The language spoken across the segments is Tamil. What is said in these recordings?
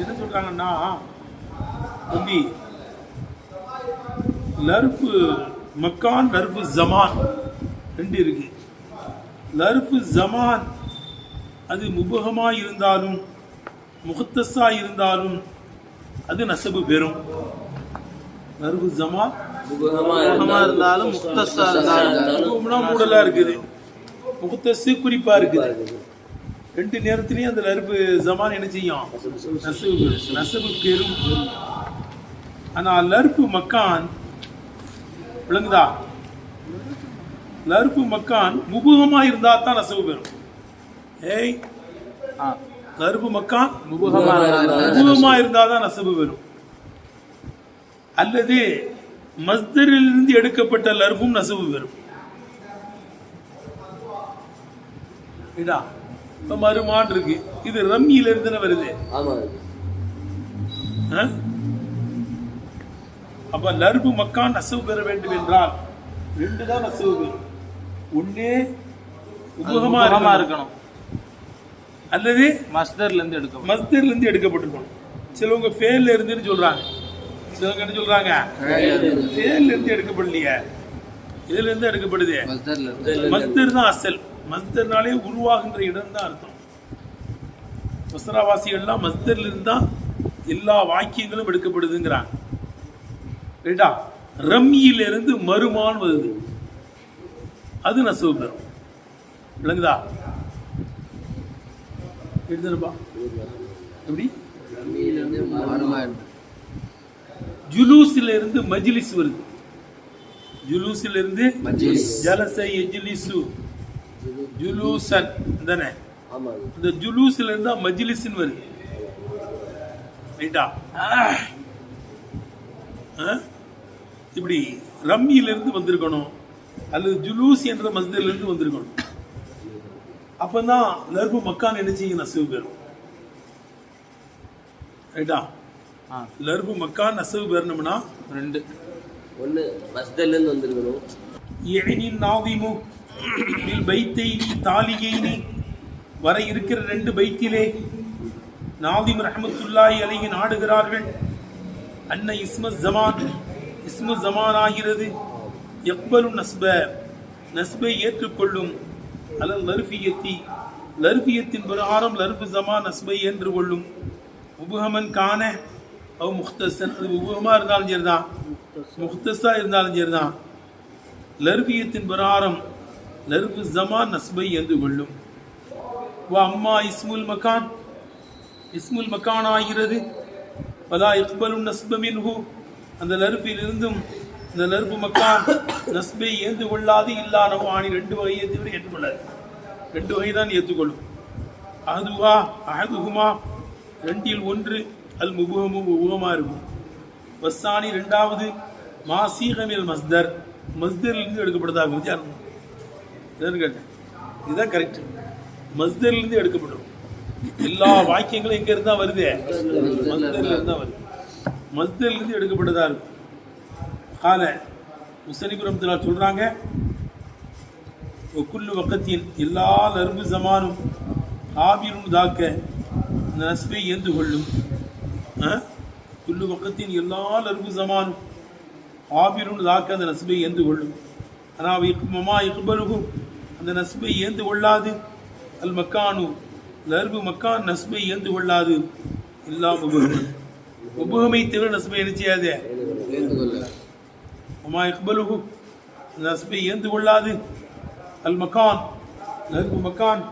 என்ன சொல்றாங்கன்னா தம்பி லர்ஃபு மக்கான் லர்ஃபு ஜமான் ரெண்டு இருக்கு. லர்ஃபு ஜமான் அது முபகமா இருந்தாலும் முகத்தஸா இருந்தாலும் அது நசபு பெறும். லர்ஃபு ஜமான் இருந்தாலும் முக்தஸா இருந்தாலும் முகம்னா மூடலா இருக்குது. முகத்தஸு குறிப்பா இருக்குது. ரெண்டு நேரத்திலையும் அந்த லர்ஃபு ஜமான் என்ன செய்யும்? நசபு பெறும் நசபு பெறும் ஆனா லர்ஃபு மக்கான் விளங்குதா? லர்ஃபு மக்கான் முபுகமா இருந்தா தான் நசபு பெறும். ஏய் ஆ, லர்ஃபு மக்கான் முபகமா இருந்தாலும் முபுகமா இருந்தா தான் நசபு பெறும். அல்லது மஸ்தரிலிருந்து எடுக்கப்பட்ட லர்ஃபும் நசபு பெறும். இதா? இப்ப மறுமான் இருக்கு. இது ரம்மியில இருந்து வருது? அப்ப லர்பு மக்கான் நசவு பெற வேண்டும் என்றால் ரெண்டு தான் நசவு பெறும். ஒண்ணே உபகமா இருக்கணும். அல்லது மஸ்தர்ல இருந்து எடுக்கணும் மஸ்தர்ல இருந்து எடுக்கப்பட்டிருக்கணும். சிலவங்க ஃபேல்ல இருந்துன்னு சொல்றாங்க. சிலவங்க என்ன சொல்றாங்க? ஃபேல்ல இருந்து எடுக்கப்படலையே. இதுல இருந்து எடுக்கப்படுது. மஸ்தர் தான் அசல். மஸ்தர்னாலே உருவாகின்ற இடம் தான் அர்த்தம். மஸ்தராவாசிகள்லாம் மஸ்தர்ல இருந்து தான் எல்லா வாக்கியங்களும் எடுக்கப்படுதுங்கிறாங்க. ரைட்டா ரம்மியில இருந்து மறுமான் வருது. அது நசவு பெறும் விளங்குதா? எழுதுறப்பா எப்படி? ஜுலூஸ்ல இருந்து மஜ்லிஸ் வருது. ஜுலூஸ்ல இருந்து. ஜலச எஜ்லிசு ஜுலூசன் தானே இந்த ஜுலூஸ்ல இருந்தா மஜிலிஸ்னு வருது ரைட்டா இப்படி ரம்மியிலிருந்து வந்திருக்கணும். அல்லது ஜுலூஸ் என்ற மஸ்திலிருந்து வந்திருக்கணும். அப்போ தான் நர்பு மக்கான் நினைச்சிங்க நசவு பெறும். ரைட்டா? லர்பு மக்கான் நசவு பெறணும்னா ரெண்டு. ஒன்று மஸ்தல்லேருந்து வந்திருக்கணும். ஏனி நாவிமு பைத்தைனி தாலிகைனி வர இருக்கிற ரெண்டு பைத்திலே நாதிம் ரஹமத்துல்லாய் அலையை நாடுகிறார்கள். அன்னை இஸ்ம ஜமான் இஸ்ம ஜமான் ஆகிறது எக்பலு நஸ்ப நஸ்பை ஏற்றுக்கொள்ளும். அல்ல லர்ஃபியத்தி லர்ஃபியத்தின் பிரகாரம் லர்ஃபு ஜமா நஸ்பை ஏற்றுக்கொள்ளும். கொள்ளும் உபுகமன் காண அவ முக்தசன் அது உபுகமாக இருந்தாலும் சரிதான். முக்தஸாக இருந்தாலும் சரிதான். லர்ஃபியத்தின் பிரகாரம் லர்பு ஜமா நஸ்பை என்று கொள்ளும். வா அம்மா இஸ்முல் மகான். இஸ்முல் மகான் ஆகிறது. பலா இக்பலும் நஸ்பமின் ஹூ அந்த லர்பில் இருந்தும் இந்த லர்பு மக்கான் நஸ்பை ஏந்து கொள்ளாது இல்லானவோ ஆணி ரெண்டு வகையை தவிர ஏற்றுக்கொள்ளாது. ரெண்டு வகை தான் ஏற்றுக்கொள்ளும். அஹதுஹா அஹதுஹுமா ரெண்டில் ஒன்று அல் முபுகமு உபகமாக இருக்கும். வஸ்ஸானி ரெண்டாவது மாசீகமில் மஸ்தர். மஸ்தரிலிருந்து இருந்து எடுக்கப்படுதா வித்தியாசம். இதான் கேட்டேன் இதுதான் கரெக்ட் மஸ்தர்லேருந்து எடுக்கப்படும். எல்லா வாக்கியங்களும் எங்க இருந்தா வருது? மஸ்தர்லேருந்து தான் வருது. மஸ்தர்லேருந்து இருந்து எடுக்கப்பட்டதா இருக்கும். கால முசனிபுரம் சொல்றாங்க ஒக்குள்ளு வக்கத்தின் எல்லா நர்பு சமானும் காபிரும் தாக்க இந்த நஸ்பை ஏந்து கொள்ளும். குல்லு வக்கத்தின் எல்லா நர்பு சமானும் ஆபிரும் தாக்க அந்த நஸ்பை ஏந்து கொள்ளும். ஆனால் மமா இக்பருகும் அந்த நஸ்பை ஏந்து கொள்ளாது. அல் மக்கானு லர்பு மக்கான் நஸ்பை ஏந்து கொள்ளாது. இல்லா உபகமன் உபகமை தவிர நஸ்பை என்ன செய்யாது? மமா இக்பலுகு நஸ்பை ஏந்து கொள்ளாது. அல் மக்கான் லர்பு மக்கான்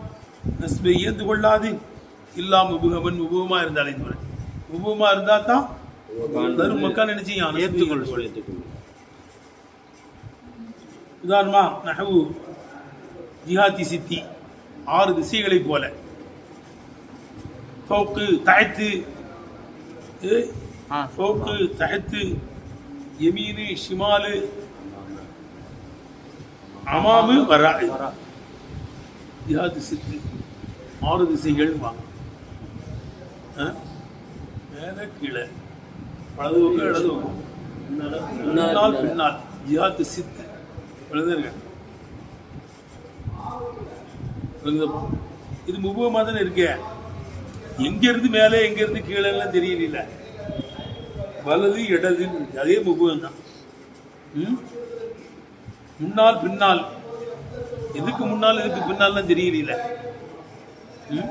நஸ்பை ஏந்து கொள்ளாது. இல்லாம் உபகமன் உபகமா இருந்தாலே தவிர உபகமா இருந்தா தான் லர்பு மக்கான் என்ன செய்யும்? நஸ்பை ஏற்றுக்கொள்ளும். உதாரணமா நஹவு ஜிஹாத்தி சித்தி ஆறு திசைகளைப் போல. ஏ, ஆ, ஃபௌக்கு தஹத்து யமீனு ஷிமாலு அமாமு வரா. ஜிஹாத்து சித்து ஆறு திசைகள் வாங்க. மேல கீழே. வலது பக்கம் இடது பக்கம். முன்னால் பின்னால் ஜிஹாத்து சித்து. எழுதுங்க இது முபுவமாக தானே இருக்கே. எங்க இருந்து மேலே எங்க இருந்து கீழே எல்லாம் தெரியல வலது இடதுன்னு இருக்கு அதே முகம் தான் முன்னால் பின்னால். எதுக்கு முன்னால் எதுக்கு பின்னால்லாம் தெரியல ம்?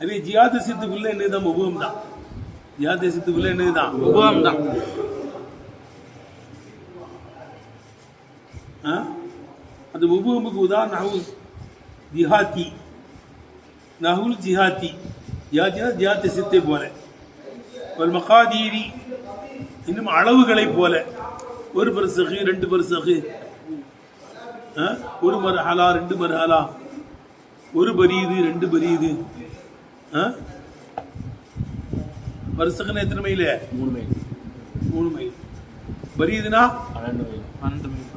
அதே ஜியாத சித்துக்குள்ள என்னதுதான் முகம் தான் ஜியாத சித்துக்குள்ள என்னதுதான்? உபகம் தான் ஆ? அந்த உபகமுக்கு உதாரணம் நஹு ஜிஹாத்தி. நஹுல் ஜிஹாத்தி. ஜிஹாத்தினா ஜிஹாத்தி சித்தை போல. ஒரு மகாதீரி இன்னும் அளவுகளைப் போல. ஒரு பரிசகு ரெண்டு பரிசகு. ஆ? ஒரு மரஹலா ரெண்டு மரஹலா. ஒரு பரீது ரெண்டு பரீது. ஆ? பரிசகுன்னா எத்தனை மைல்? மூணு மைல். மூணு மைல். பரீதுனா? பன்னெண்டு மைல். பன்னெண்டு மைல்.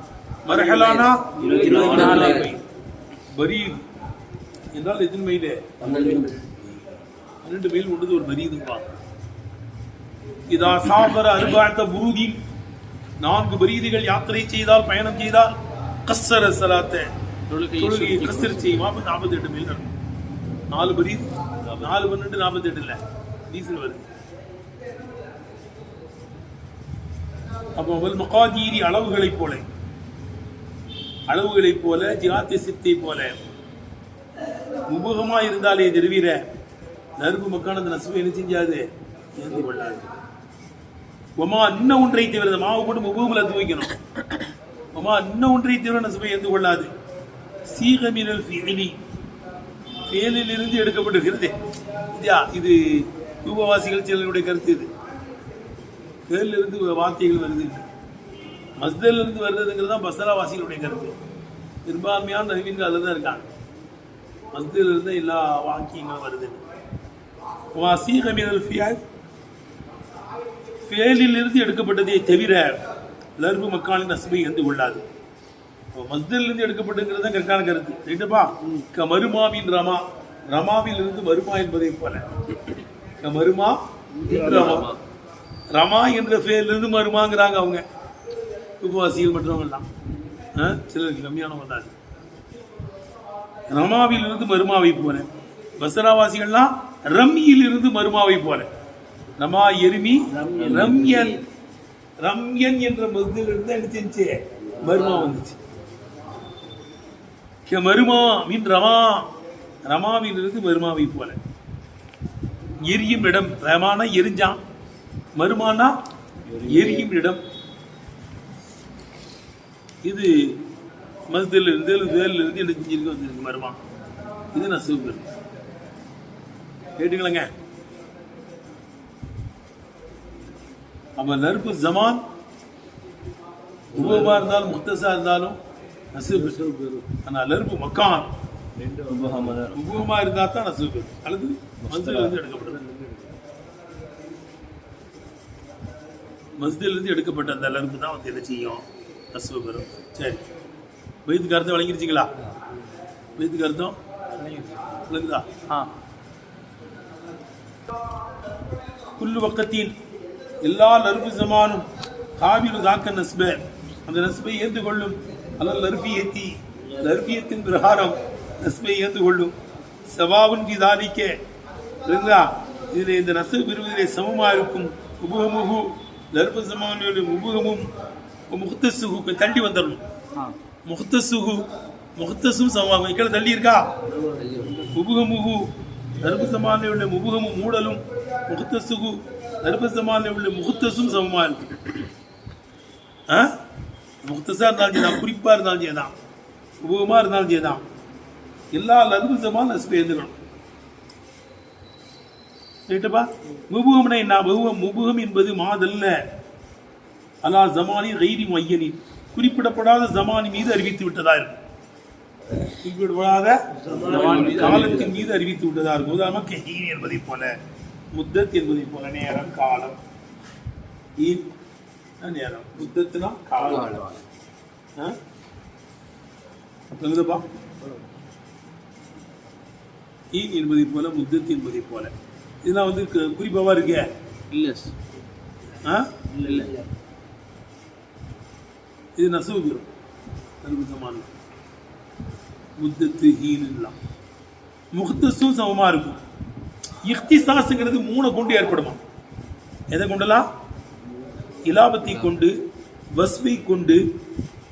மரஹலானா இருபத்தி நாலு. மைல் பரீத் என்றால் எத்தனை மைல் பன்னெண்டு மைல் கொண்டது ஒரு பரீதுப்பா இதா சாபர அருபாழ்த்த புரூதின் நான்கு பரீதிகள் யாத்திரை செய்தால் பயணம் செய்தால் கஸ்ஸர சலாத்தை. தொழுகை தொழுகையை கஸ்ஸர் அப்ப நாற்பத்தி எட்டு மைல் நடக்கும். நாலு பரீத் நாலு பன்னெண்டு நாற்பத்தி எட்டு இல்ல. டீசல் வருது. அப்போ மகாதீரி அளவுகளைப் போல. அளவுகளைப் போல ஜியாத்தி சித்தை போல. முபகமா இருந்தாலே தெரிவிற நறுப்பு மக்கான அந்த நசுவை என்ன செஞ்சாது? ஏந்தி கொள்ளாது. ஒமா இன்னும் ஒன்றை தவிர மாவு போட்டு முபகமில் துவைக்கணும் வைக்கணும். ஒமா இன்னும் ஒன்றை தவிர நசுவை ஏந்து கொள்ளாது. சீகமினல் ஃபிஇலி ஃபேலில் எடுக்கப்பட்டிருக்கிறது இல்லையா இது ரூபவாசிகள் சிலருடைய கருத்து இது. ஃபேலில் வார்த்தைகள் வருது. மஸ்தர்ல இருந்து வருதுங்கிறது தான் பஸ்தராவாசிகளுடைய கருத்து. பெரும்பான்மையான நவீன்கள் அதில் தான் இருக்காங்க. மஸ்தில் இருந்து எல்லா வாக்கியங்களும் வருது. வாசீக மீனல் ஃபியால் ஃபேலில் இருந்து எடுக்கப்பட்டதே தவிர லர்பு மக்காலின் நசுபை எந்து கொள்ளாது மஸ்தில் இருந்து எடுக்கப்பட்டுங்கிறது தான் கரெக்டான கருத்து. ரைட்டுப்பா க மருமாவின் ரமா. ரமாவில் இருந்து மருமா என்பதை போல. க மருமா ரமா. ரமா. என்ற ஃபேலிருந்து மருமாங்கிறாங்க அவங்க. உபவாசிகள் மற்றவங்க எல்லாம் சிலருக்கு கம்மியானவங்க தான். ரமாவிலிருந்து மருமாவை போல பசராவாசிகள்லாம் ரம்யிலிருந்து மருமாவை போல ரமா எருமி ரம்யன். ரம்யன் என்ற மருந்திலிருந்து என்ன செஞ்சு? மருமா வந்துச்சு. மருமா மீன் ரமா. ரமாவிலிருந்து மருமாவை போல எரியும் இடம். ரமான எரிஞ்சான். மருமானா எரியும் இடம். இது மஸ்தில் இருந்து வேலில் இருந்து என்ன செஞ்சிருக்கு வந்துருக்கு மருமா இது நான் சூப்பர் கேட்டுங்களேங்க அப்ப நறுப்பு ஜமான் உபமா இருந்தாலும் முக்தசா இருந்தாலும் நசூப் ஆனா நறுப்பு மக்கான். உபமா இருந்தா தான் நசூப் அல்லது மஸ்தில் இருந்து எடுக்கப்படுது மஸ்தில் இருந்து எடுக்கப்பட்ட அந்த நறுப்பு தான் வந்து என்ன செய்யும்? நசூப் வரும். சரி. வயிற்றுக்கு அர்த்தம் வழங்கிருச்சிங்களா? வயிற்றுக்கு அர்த்தம் விளங்குதா ஆ. குல்லு பக்கத்தின் எல்லா நறுப்பு சமானும். காவிரு தாக்க நஸ்ப. அந்த நஸ்பை ஏந்து கொள்ளும் அல்ல லர்பியத்தி லர்பியத்தின் பிரகாரம் நஸ்பை ஏந்து கொள்ளும் சவாவுன் விதானிக்க இல்லைங்களா இதில் இந்த நசு பெறுவதிலே சமமா இருக்கும். உபகமுகு. லர்பு சமானுடைய உபகமும் முகத்தசுகு தள்ளி வந்துடணும் ஆ. முகத்தசுகு முகத்தசும் சமமாகும். கீழே தள்ளி இருக்கா முபுகமுகு தர்ப உள்ள முபுகமும் மூடலும் முகத்தசுகு தர்ப சமானில் உள்ள முகத்தசும் சமமா இருக்கு? முகத்தசா இருந்தாலும் சரிதான் குறிப்பா இருந்தாலும் சரிதான் உபகமா இருந்தாலும் சரிதான் எல்லா லர்பு சமான நசுப்பை எழுந்துக்கணும் ரைட்டுப்பா முபுகம்னா என்ன? முபுகம் முபுகம் என்பது மாதல்ல. அலா ஜமானி கைரி மையனின் குறிப்பிடப்படாத ஜமானி மீது அறிவித்து விட்டதா இருக்கும். குறிப்பிடப்படாத காலத்தின் மீது அறிவித்து விட்டதா இருக்கும். உதாரணமாக கஹீன் என்பதை போல முத்தத் என்பதை போல நேரம் காலம். ஈன் நேரம்? முத்தத்துனா காலம்? சொல்லுங்கப்பா ஈன் என்பதை போல முத்தத் என்பதை போல. இதெல்லாம் வந்து கு- குறிப்பாவா இருக்கே? இல்ல ஆ? இல்ல இல்ல. இது நசுவு நறுக்கு சமானம் முத்தத்து ஹீன் எல்லாம் முகத்தஸும் சமமா இருக்கும். இஃப்திசாஸ்ங்கிறது மூணை கொண்டு ஏற்படுமா? எதை கொண்டலாம் இலாபத்தை கொண்டு வஸ்வை கொண்டு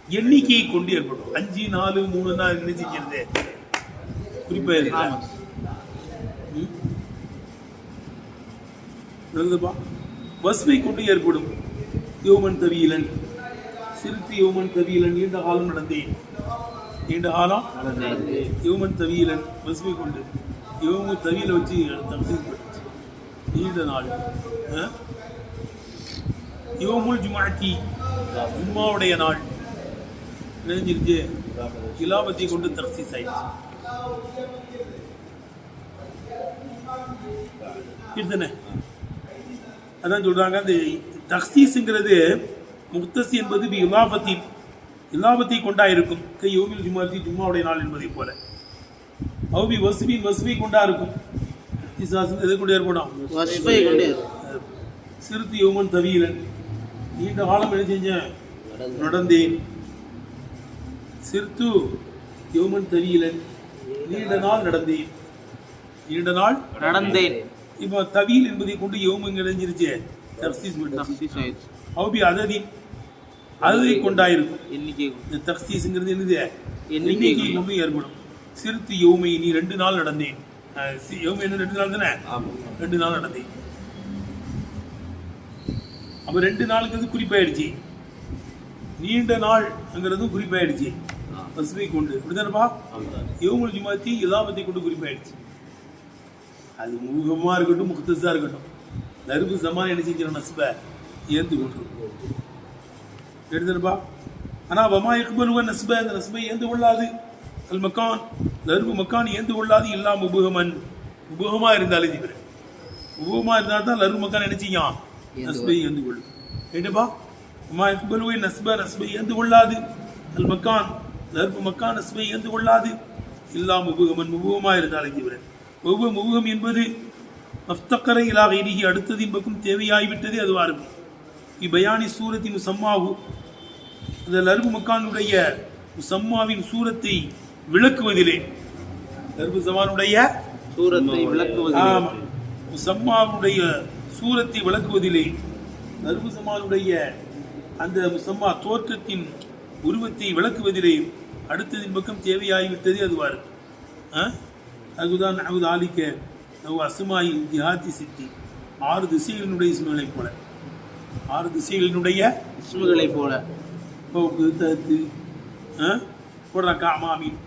எண்ணிக்கையை கொண்டு ஏற்படும். அஞ்சு நாலு மூணுன்னா என்ன செஞ்சிருது குறிப்பா இருக்கா ம்? நல்லதுப்பா. வஸ்வை கொண்டு ஏற்படும். யோமன் தவியலன். சிறுத்து யோமன் தவியலன் நீண்ட காலம் நடந்தேன் நீண்ட காலம் யோமன் தவியலன் பசுமை கொண்டு யோமு தவியில் வச்சு தப்சீல் பண்ணுச்சு நீண்ட நாள். யோமுல் ஜுமாத்தி ஜும்மாவுடைய நாள். நினைஞ்சிருச்சு இலாபத்தை கொண்டு தர்சீஸ் ஆயிடுச்சு இதுதானே அதான் சொல்றாங்க அந்த தக்சீஸுங்கிறது முக்தசி என்பது பி இலாபத்தி இலாபத்தை கொண்டா இருக்கும் கை யோகில் ஜுமாத்தி ஜும்மாவுடைய நாள் என்பதை போல. அவுபி வசுபின் வசுபை கொண்டா இருக்கும் எது கொண்டு ஏற்படும் சிறுத்து யோமன் தவியலன் நீண்ட காலம் என்ன செஞ்சேன் நடந்தேன். சிறுத்து யோமன் தவியலன் நீண்ட நாள் நடந்தேன். நீண்ட நாள் நடந்தேன். இப்போ தவியல் என்பதை கொண்டு தர்சீஸ் பண்ணி தப்சீஸ் அவுபி அததின் அததை கொண்டாயிருக்கும் எண்ணிக்கை இந்த தக்சீஸ்ங்கிறது என்னது? எண்ணிக்கை கொண்டு ஏற்படும். சிறுத்து யோமை நீ ரெண்டு நாள் நடந்தேன். யோமை ரெண்டு நாள் தானே? ரெண்டு நாள் நடந்தேன். அப்ப ரெண்டு நாளுங்கிறது குறிப்பாயிடுச்சு. நீண்ட நாள்ங்கிறதும் குறிப்பாயிடுச்சு. பசுமை கொண்டு. இப்படிதானப்பா யோமுல் ஜுமாத்தி இலாபத்தை கொண்டு குறிப்பாயிடுச்சு. அது முகமா இருக்கட்டும் முகத்தஸா இருக்கட்டும். நறுப்பு சமான என்ன செஞ்சிடும் நஸ்ப ஏந்து கொண்டு எடுத்துருப்பா ஆனா வமா இக்பலுவ நஸ்ப அந்த நஸ்பை ஏந்து கொள்ளாது. அல் மக்கான் நறுப்பு மக்கான் ஏந்து கொள்ளாது இல்லா முபுகமன். முபுகமா இருந்தாலும் தவிர முபுகமா இருந்தால் தான் லரு மக்கான் செய்யும்? நஸ்பை ஏந்து கொள்ளும். என்னப்பா வமா இக்பலுவை நஸ்ப நஸ்பை ஏந்து கொள்ளாது. அல் மக்கான் நறுப்பு மக்கான் நஸ்பை ஏந்து கொள்ளாது. இல்லா முபுகமன் முபுகமா இருந்தாலும் தவிர ஒவ்வொரு முபுகம் என்பது மஃப்தக்கரை இலா கைரிகி அடுத்ததின் பக்கம் தேவையாகிவிட்டது அதுவா இருக்கும் இப்பயானி சூரத்தின் முசம்மாவு அந்த லர்பு மக்கானுடைய முசம்மாவின் சூரத்தை விளக்குவதிலே. லர்பு சமானுடைய சூரத்தை விளக்குவது ஆம், முசம்மாவுடைய சூரத்தை விளக்குவதிலே. லர்பு சமானுடைய அந்த முசம்மா தோற்றத்தின் உருவத்தை விளக்குவதிலே. அடுத்ததின் பக்கம் தேவையாகிவிட்டது அதுவா இருக்கு ஆ? அதுதான் நகுது ஆலிக்க அசுமாயி ஜிஹாத்தி சித்தி. ஆறு திசைகளினுடைய இஸ்மங்களை போல. ஆறு திசைகளினுடைய இஸ்முகளை போல. போக்கு தத்து? போடுறாக்கா அமாமீன்.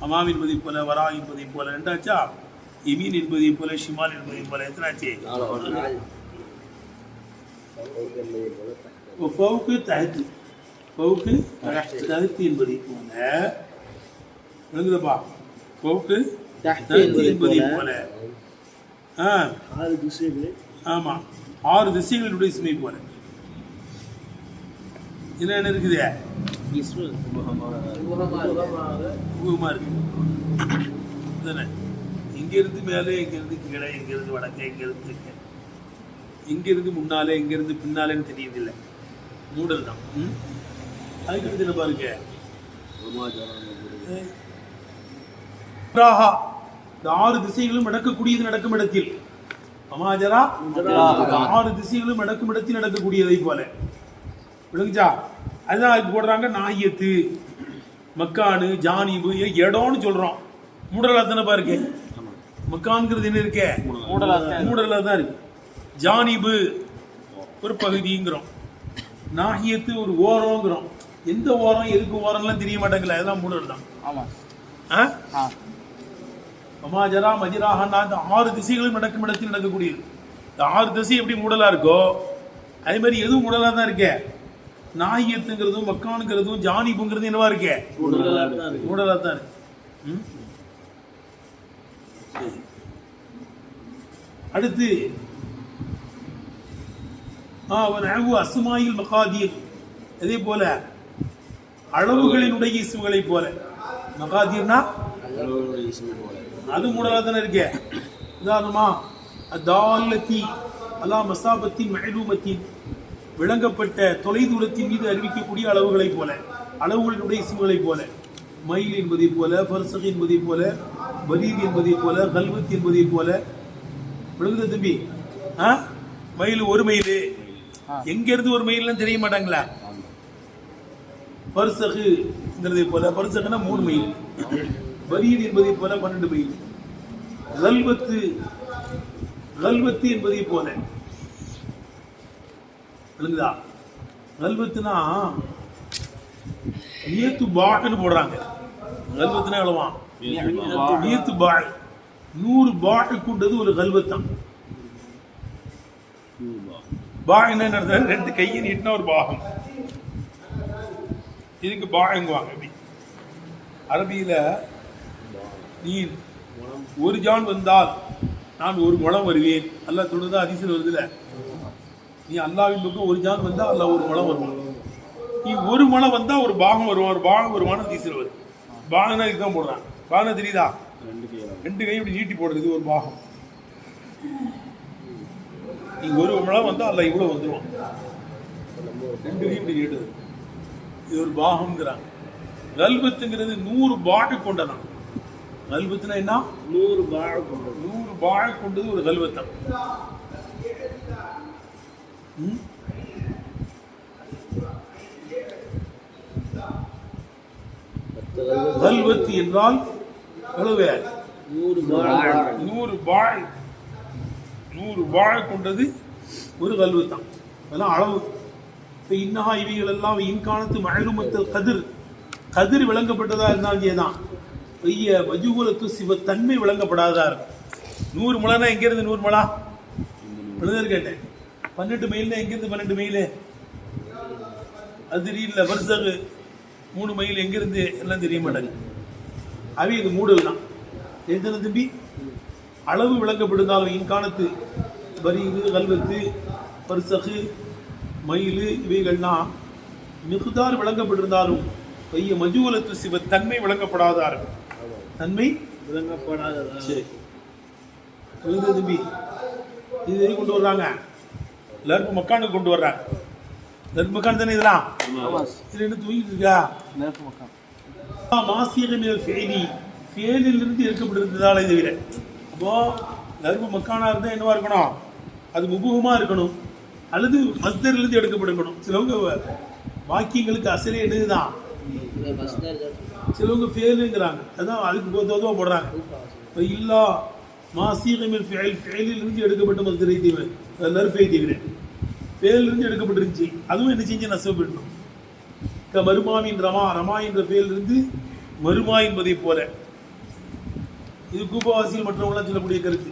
அமாம் என்பதை போல வரா என்பதை போல ரெண்டாச்சா? எமீன் என்பதை போல ஷிமால் என்பதை போல எத்தனாச்சு? ஃபவுக்கு தஹத்து. ஃபவுக்கு தஹத்து. என்பதை போல விளங்குதப்பா. ஃபவுக்கு தஹ்து தஹத்து என்பதை போல. ஆறு திசைகளே. ஆமா. ஆறு திசைகளுடைய இஸ்மை போல. என்ன என்ன இருக்குது? இஸ்மு உபமா இருக்கு. தானே இங்க இருந்து மேலே இங்க இருந்து கீழே இங்க இருந்து வடக்கே இங்க இருந்து தெற்கே. இங்க இருந்து முன்னாலே இங்க இருந்து பின்னாலேன்னு தெரியுதில்ல மூடல் தான்? அதுக்கு அடுத்து என்ன பாருங்க? ராஹா. இந்த ஆறு திசைகளும் நடக்கக்கூடியது நடக்கும் இடத்தில். அமாஜரா. ஆறு திசைகளும் நடக்கும் இடத்தில் நடக்கக்கூடியதை போல. விளங்குச்சா அதுதான் அதுக்கு போடுறாங்க நாயத்து. மக்கானு ஜானிபு இடம்னு சொல்றோம். மூடலா தானே பாருங்க மக்கான்ங்கிறது என்ன இருக்கே? மூடலா தான் இருக்கு. ஜானிபு ஒரு பகுதிங்கிறோம். நாகியத்து ஒரு ஓரம்ங்கிறோம் எந்த ஓரம் எதுக்கு ஓரம்லாம் தெரிய மாட்டேங்கல அதெல்லாம் மூடல் தான். ஆமா. ஆ? ஆ. அமாஜரா மஜிராஹன்னா இந்த ஆறு திசைகளும் நடக்கும் இடத்தில் நடக்கக்கூடியது. இந்த ஆறு திசை எப்படி மூடலா இருக்கோ அதே மாதிரி எதுவும் மூடலா தான் இருக்கே. நாயத்துங்கிறதும் மக்கானுங்கிறதும் ஜானிபுங்கிறதும் என்னவா இருக்கே? மூடலா தான். அடுத்து ஒரு அழகு அசுமாயில் மகாதீர் அதே போல அளவுகளினுடைய இசுகளை போல. மகாதீர்னா அது மூடலா தானே இருக்கே? உதாரணமா அதாலத்தி அலா மசாபத்தின் மஹலூமத்தின். விளங்கப்பட்ட தொலைதூரத்தின் மீது அறிவிக்கக்கூடிய அளவுகளைப் போல அளவுகளினுடைய இசுகளைப் போல மைல் என்பதை போல ஃபர்சக் என்பதை போல பரீத் என்பதை போல கல்வத் என்பதை போல. விழுங்குது தம்பி. ஆ? மைல் ஒரு மைல் எங்க இருந்து ஒரு மைல்லாம் தெரிய மாட்டாங்களா? பர்சகுங்கிறதை போல பர்சகுனா மூணு மைல் பரீத் என்பதை போல பன்னெண்டு மைல் கல்வத்து கல்வத்து என்பதை போல. விழுங்குதா கல்வத்துனா நீத்து பாட்டுன்னு போடுறாங்க. கல்வத்துனா எழுவான் நீத்து பாய் நூறு பாட்டு கொண்டது ஒரு கல்வத்தான் பாய் என்ன நடந்தது ரெண்டு கையை நீட்டினா ஒரு பாகம். இதுக்கு பாயங்குவாங்க அப்படி. அரபியில நீ ஒரு ஜான் வந்தால் நான் ஒரு முழம் வருவேன். அல்ல தொழுதா அதிசல் வருதுல. நீ அல்லாவின் பக்கம் ஒரு ஜான் வந்தா அல்லாஹ் ஒரு முழம் வருவான். நீ ஒரு முளை வந்தா ஒரு பாகம் வருவான். ஒரு பாகம் வருவான்னு அதிசல் வருது. பாகனா இதுதான் போடுறான். பாகனா தெரியுதா? ரெண்டு கையும் இப்படி நீட்டி போடுறது. இது ஒரு பாகம். நீ ஒரு முழம் வந்தா அல்லாஹ் இவ்வளவு வந்துருவான். ரெண்டு கையும் இப்படி நீட்டுது. இது ஒரு பாகம்ங்கிறாங்க. கல்பத்துங்கிறது நூறு பாட்டு கொண்டதான் கல்பத்துனா என்ன? நூறு பாழ் கொண்டது. நூறு பாழ் கொண்டது ஒரு கல்வத்தம் ம்? பத்து கல்வத்து என்றால் எவ்வளவு நூறு பாழ் நூறு பாழ் கொண்டது ஒரு கல்வத்தான் அதெல்லாம் அளவு. இப்போ இன்னஹா இவைகள் எல்லாம் இன்காலத்து மழலுமத்தல் கதிர். கதிர் விளங்கப்பட்டதா இருந்தாலும் சேதான் பெய்ய மஜுகுலத்து சிவ தன்மை விளங்கப்படாததா இருக்கும். நூறு முளைனா எங்கேருந்து நூறு விழுந்தர் கேட்டேன் பன்னெண்டு மைல்னா எங்கேருந்து பன்னெண்டு மைல் அது தெரியல வருஷகு மூணு மைல் எங்கேருந்து? எல்லாம் தெரிய மாட்டாங்க அவை இது மூடல் தான். எத்தனை தம்பி? அளவு விளங்கப்படுந்தாலும் இன்காலத்து பரீது கல்வத்து பரிசகு மயில் இவைகள்லாம் மிகுதார் விளங்கப்பட்டிருந்தாலும் பைய மஜூலத்து சிவ தன்மை விளங்கப்படாதா இருக்கும் தன்மை விளங்கப்படாததா? சரி. தம்பி. இது கொண்டு வர்றாங்க? லர்பு மக்கானுக்கு கொண்டு வர்றாங்க லர்பு மக்கான் தானே இதெல்லாம்? இதுல என்ன தூங்கிட்டு இருக்கா? நெருப்பு மக்கான். மாசியகமில் ஃபேலி. ஃபேலிலிருந்து எடுக்கப்பட்டிருந்ததால தவிர. அப்போ லர்பு மக்கானா இருந்தால் என்னவா இருக்கணும்? அது முபுகமா இருக்கணும். அல்லது மஸ்தரிலிருந்து எடுக்கப்பட்டிருக்கணும் சிலவங்க வாக்கியங்களுக்கு அசலே என்னதுதான்? சிலவங்க ஃபேலுங்கிறாங்க. அதான் அதுக்கு பொதுவாக போடுறாங்க. இப்போ இல்லா மாசீகமில் ஃபேல் ஃபேலிலிருந்து எடுக்கப்பட்ட மஸ்தரை தீவிர நர்ஃபை தீவிர ஃபேலிலிருந்து எடுக்கப்பட்டிருந்துச்சு. அதுவும் என்ன செஞ்சு நஷ்டப்படணும் க மருமாவின் ரமா ரமா என்ற பெயரிலிருந்து மருமா என்பதை போல. இது கூப்பவாசிகள் மற்றவங்களாம் சொல்லக்கூடிய கருத்து.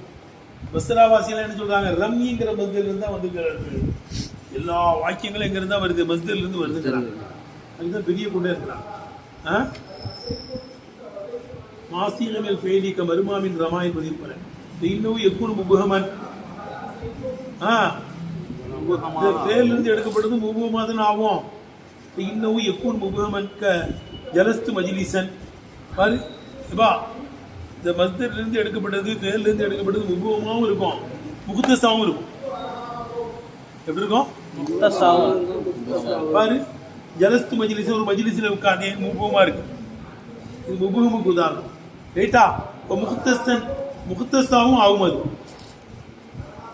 பஸ்ராவாசிகள் என்ன சொல்றாங்க? ரம்மிங்கிற மஸ்திலிருந்து தான் வந்து எல்லா வாக்கியங்களும் எங்க இருந்தா வருது. மஸ்தில இருந்து வருதுங்கிறாங்க அதுதான் பெரிய கொண்டே இருக்கிறாங்க. ஆ? மாசீகமில் ஃபேலி க மருமாவின் ரமா என்பதை போல. இன்னும் எப்போ முபுகமன் ஆ? இந்த பேர்லிருந்து எடுக்கப்பட்டது முபுகமாதன் ஆகும். இன்னும் எக்கூன் முபுகமன் க ஜலஸ்து மஜிலிசன். பாரு இப்பா இந்த மஸ்தர்லேருந்து எடுக்கப்பட்டது பேர்லேருந்து எடுக்கப்பட்டது முபுகமாகவும் இருக்கும். முகுத்தசாவும் இருக்கும். எப்படி இருக்கும்? பாரு ஜலஸ்து மஜிலிஸ் ஒரு மஜிலிஸில் உட்காந்து முபுகமா இருக்கு? இது முபுகமுக்கு உதாரணம் ரைட்டா? இப்போ முகுத்தசன் முகுத்தசாவும் ஆகும் அது.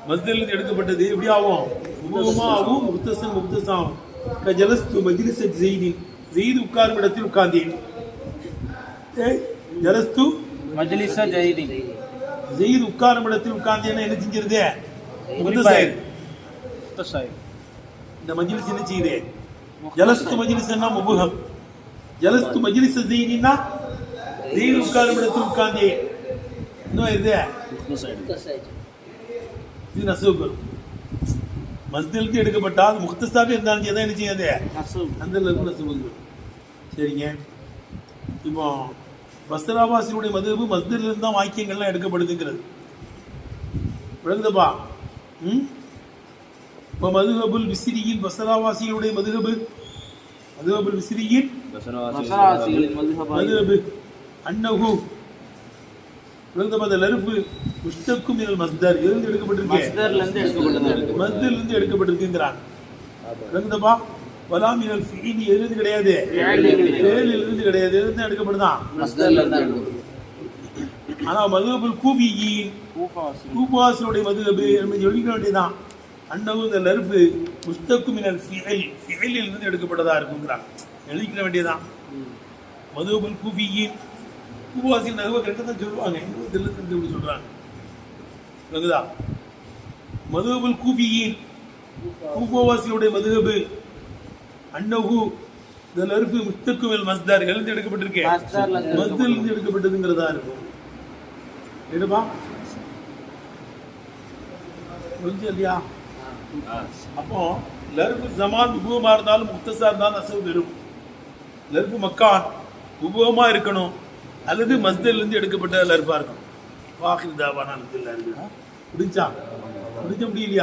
மஸ்திலிருந்து எடுக்கப்பட்டது எப்படி ஆகும்? முகமா ஆகும் முக்தசன் முக்தசாகும் க ஜலஸ்து மஜ்லிஸ ஜெயினின் ஜெயிது உட்காரும் இடத்தில் உட்கார்ந்தேன். ஜலஸ்து? மஜ்லிஸ ஜெயிதி ஜெயிது உட்காரும் இடத்தில் உட்கார்ந்தேன்னா என்ன செஞ்சிருதே? முக்தசாயிரு முக்தசாய் இந்த மஜ்லிஸ் என்ன செய்யுது? ஜலஸ்து மஜ்லிஸ்னா முபுகம். ஜலஸ்து மஜ்லிஸ ஜெயினின்னா ஜெயிது உட்காரும் இடத்தில் உட்கார்ந்தேன். இன்னும் இது முக்தசாய் இது நசுப் மஸ்திலுக்கு எடுக்கப்பட்டால் முக்தசாவே இருந்தாலும் சரி, என்ன செய்யாது? அந்த லகு நசுபுகள் சரிங்க. இப்போ பஸ்தராவாசியுடைய மதுபு மஸ்தில இருந்து தான் வாக்கியங்கள்லாம் எடுக்கப்படுதுங்கிறது. விளங்குதப்பா? ம்? இப்போ மதுஹபுல் விசிறியின் பஸ்தராவாசிகளுடைய மதுஹபு மதுஹபுல் விசிறியின் மசராசிகளின் மதுஹபாய் விளங்குதப்பா அந்த லருப்பு முஷ்டக்கும் மினல் மஸ்தர். இருந்து எடுக்கப்பட்டிருக்கேன் மஸ்தர்ல இருந்து எடுக்கப்பட்டது மஸ்தில் இருந்து எடுக்கப்பட்டிருக்குங்கிறான். விளங்குதப்பா வலாம் மினல் ஃபீலி எதிலிருந்து கிடையாது. ஃபீலில் இருந்து. கிடையாது. எடுக்கப்படுதான். இருந்து எடுக்கப்பட்டது ஆனா கூபியின் கூஃபாசி கூபாசனுடைய மதுஹபு நம்ம சொல்லிக்க வேண்டியதான் அன்னவு இந்த லர்பு முஸ்தக்கு மினல் ஃபியல் ஃபியலில் இருந்து எடுக்கப்பட்டதா இருக்குங்கிறாங்க எழுதிக்க வேண்டியதான் மதுஹபுல் கூபியின் கூபாசி நகுவ கரெக்டாக தான் சொல்லுவாங்க. எங்க இதில் இருந்து இப்படி சொல்றாங்க. விளங்குதா மதுஹபுல் கூபியின் கூபாவாசியுடைய மதுஹபு அன்னஹு இந்த லர்பு முஸ்தக்கு மில் மஸ்தார் எழுந்து எடுக்கப்பட்டிருக்கேன் மஸ்தில் இருந்து எடுக்கப்பட்டதுங்கிறதா இருக்கும். எடுப்பா. புரிஞ்சு இல்லையா? அப்போ லர்பு ஜமான் உபுவமா இருந்தாலும் முக்தசா இருந்தாலும் அசவு பெறும். லர்பு மக்கான் உபுவமா இருக்கணும். அல்லது மஸ்தில் இருந்து எடுக்கப்பட்ட லர்பா இருக்கணும் வாஹில் தாவானா முடிச்சா புரிஞ்ச முடியலையா?